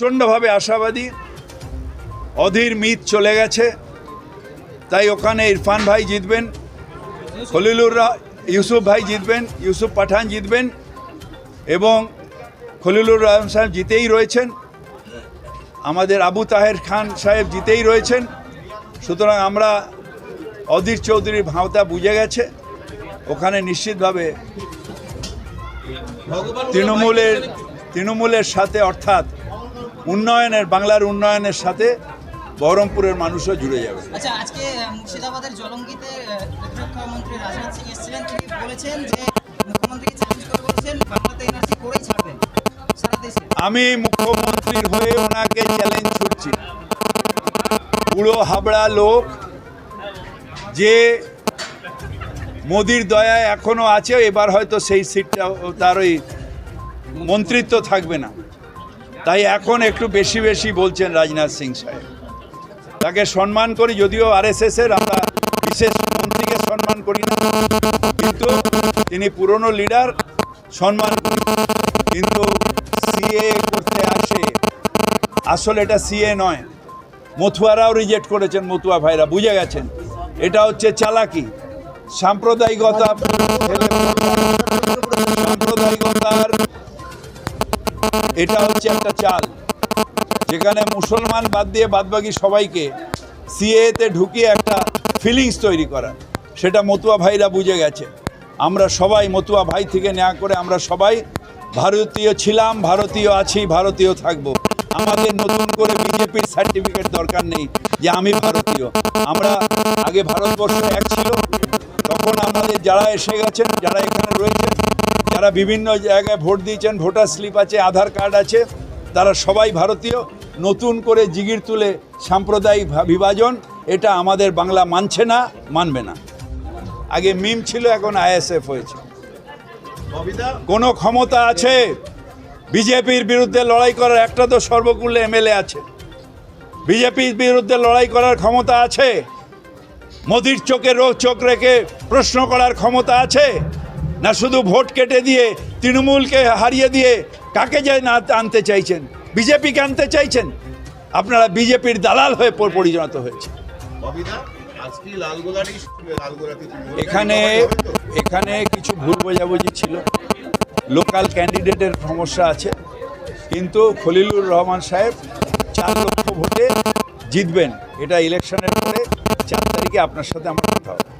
প্রচণ্ডভাবে আশাবাদী। অধীর মিত চলে গেছে। তাই ওখানে ইরফান ভাই জিতবেন খলিলুর ইউসুফ ভাই জিতবেন ইউসুফ পাঠান জিতবেন এবং খলিলুর রহমান সাহেব জিতেই রয়েছেন। আমাদের আবু তাহের খান সাহেব জিতেই রয়েছেন। সুতরাং আমরা অধীর চৌধুরীর ভাঁওতা বুঝে গেছে। ওখানে নিশ্চিতভাবে তৃণমূলের তৃণমূলের সাথে অর্থাৎ উন্নয়নের বাংলার উন্নয়নের সাথে বহরমপুরের মানুষও জুড়ে যাবে। আচ্ছা আজকে মুর্শিদাবাদের জলঙ্গিতে আহ, প্রতিরক্ষা মন্ত্রী রাজনাথ সিং এসেছিলেন। তিনি বলেছেন যে মুখ্যমন্ত্রীকে চ্যালেঞ্জ করে বলেছেন বাংলাতে এনআরসি করেই ছাড়বেন আমি মুখ্যমন্ত্রীর হয়ে ওনাকে চ্যালেঞ্জ ছুটছি পুরো হাবড়া লোক যে মোদির দয়ায় এখনও আছে এবার হয়তো সেই সিটটা তার ওই মন্ত্রিত্ব থাকবে না। তাই এখন একটু বেশি বেশি বলছেন রাজনাথ সিং সাহেব। তাকে সম্মান করি, যদিও আরএসএস এর আমরা বিশেষ মন্ত্রীকে সম্মান করি না। কিন্তু তিনি পুরনো লিডার সম্মান কিন্তু সিএ করতে আসে, আসলে এটা সিএ নয়। মথুয়ারাও রিজেক্ট করেছেন মথুয়া ভাইরা, বুঝে গেছেন। এটা হচ্ছে চালাকি। সাম্প্রদায়িকতা, সাম্প্রদায়িকতার এটা হচ্ছে একটা চাল, যেখানে মুসলমান বাদ দিয়ে বাদবাকি সবাইকে সিএতে ঢুকিয়ে একটা ফিলিংস তৈরি করা সেটা মতুয়া ভাইরা বুঝে গেছে। আমরা সবাই মতুয়া ভাই থেকে নেওয়া করে আমরা সবাই ভারতীয় ছিলাম, ভারতীয় আছি, ভারতীয় থাকব। আমাদের নতুন করে বিজেপির সার্টিফিকেট দরকার নেই যে আমি ভারতীয়। আমরা আগে ভারতবর্ষ এক ছিল, তখন আমাদের যারা এসে গেছেন, যারা এখানে রয়েছেন যারা বিভিন্ন জায়গায় ভোট দিয়েছেন ভোটার স্লিপ আছে আধার কার্ড আছে। তারা সবাই ভারতীয়। নতুন করে জিগির তুলে সাম্প্রদায়িক বিভাজন এটা আমাদের বাংলা মানছে না মানবে না। আগে মিম ছিল এখন আইএসএফ হয়েছে। কোনো ক্ষমতা আছে? বিজেপির বিরুদ্ধে লড়াই করার একটা তো সর্বকুল্য এমএলএ আছে। বিজেপির বিরুদ্ধে লড়াই করার ক্ষমতা আছে? মোদির চোখে রোগ চোখ রেখে প্রশ্ন করার ক্ষমতা আছে? না শুধু ভোট কেটে দিয়ে তৃণমূলকে হারিয়ে দিয়ে কাকে যে না আনতে চাইছেন? বিজেপিকে আনতে চাইছেন? আপনারা বিজেপির দালাল হয়ে পরিণত হয়েছে এখানে এখানে কিছু ভুল বোঝাবুঝি ছিল। লোকাল ক্যান্ডিডেটের সমস্যা আছে। কিন্তু খলিলুর রহমান সাহেব চার লক্ষ ভোটে জিতবেন। এটা ইলেকশনের পরে চার তারিখে আপনার সাথে আমার কথা হবে।